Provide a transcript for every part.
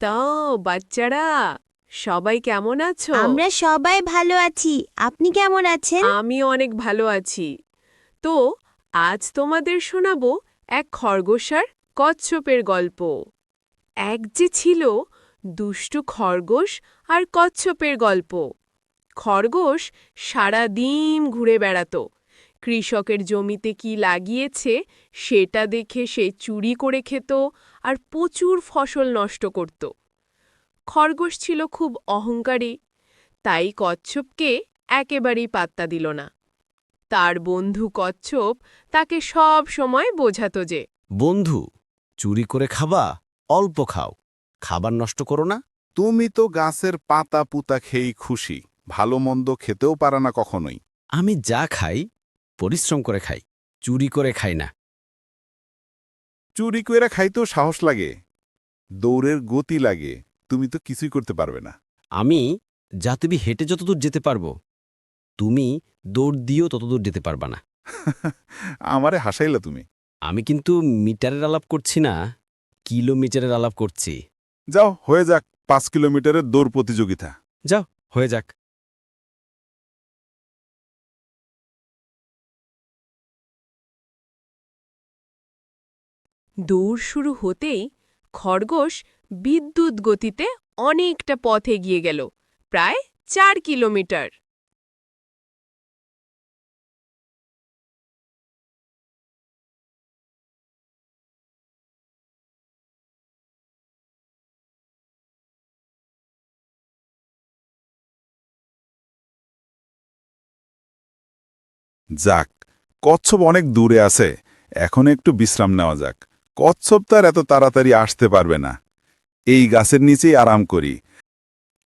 তা বাচ্চারা সবাই কেমন আছো? আমরা সবাই ভালো আছি। আপনি কেমন আছেন? আমি অনেক ভালো আছি। তো আজ তোমাদের শোনাবো এক খরগোশার কচ্ছপের গল্প। এক যে ছিল দুষ্টু খরগোশ আর কচ্ছপের গল্প। খরগোশ সারা দিন ঘুরে বেড়াতো। কৃষকের জমিতে কি লাগিয়েছে সেটা দেখে সে চুরি করে খেত আর প্রচুর ফসল নষ্ট করত। খরগোশ ছিল খুব অহংকারী তাই কচ্ছপকে একেবারেই পাত্তা দিল না। তার বন্ধু কচ্ছপ তাকে সব সময় বোঝাতো যে বন্ধু চুরি করে খাবা অল্প খাও খাবার নষ্ট করো না। তুমি তো গাছের পাতা পুতা খেয়েই খুশি ভালো মন্দ খেতেও পারা না কখনোই। আমি যা খাই পরিশ্রম করে খাই চুরি করে খাই না। চুরি কইরা খাইতেও সাহস লাগে দৌড়ের গতি লাগে তুমি তো কিছুই করতে পারবে না। আমি যা তুমি হেঁটে যতদূর যেতে পারব তুমি দৌড় দিয়েও ততদূর যেতে পারবা না। আমারে হাসাইলা তুমি। আমি কিন্তু মিটারের আলাপ করছি না কিলোমিটারের আলাপ করছি। যাও হয়ে যাক পাঁচ কিলোমিটারের দৌড় প্রতিযোগিতা। যাও হয়ে যাক। দৌড় শুরু হতেই খরগোশ বিদ্যুৎ গতিতে অনেকটা পথ এগিয়ে গেল, প্রায় চার কিলোমিটার। যাক, কচ্ছপ অনেক দূরে আছে, এখন একটু বিশ্রাম নেওয়া যাক। কচ্ছপ তার এত তাড়াতাড়ি আসতে পারবে না। এই গাছের নিচেই আরাম করি।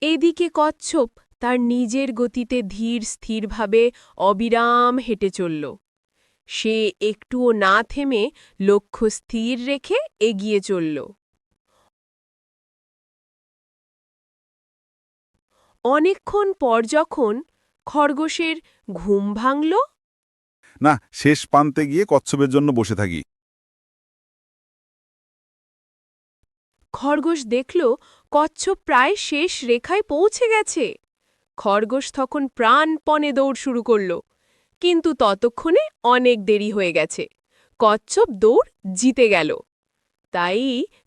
এদিকে কচ্ছপ তার নিজের গতিতে ধীর স্থিরভাবে অবিরাম হেঁটে চলল। সে একটুও না থেমে লক্ষ্য স্থির রেখে এগিয়ে চলল। অনেকক্ষণ পর যখন খরগোশের ঘুম ভাঙল না শেষ প্রান্তে গিয়ে কচ্ছপের জন্য বসে থাকি। খরগোশ দেখল কচ্ছপ প্রায় শেষ রেখায় পৌঁছে গেছে। খরগোশ তখন প্রাণপণে দৌড় শুরু করল কিন্তু ততক্ষণে অনেক দেরি হয়ে গেছে। কচ্ছপ দৌড় জিতে গেল। তাই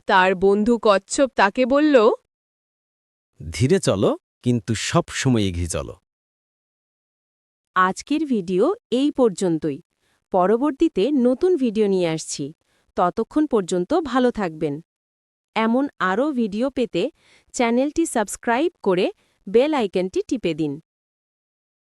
তার বন্ধু কচ্ছপ তাকে বলল ধীরে চলো কিন্তু সব সময় এগিয়ে চলো। আজকের ভিডিও এই পর্যন্তই। পরবর্তীতে নতুন ভিডিও নিয়ে আসছি। ততক্ষণ পর্যন্ত ভালো থাকবেন। এমন আরও ভিডিও পেতে চ্যানেলটি সাবস্ক্রাইব করে বেল আইকনটি টিপে দিন।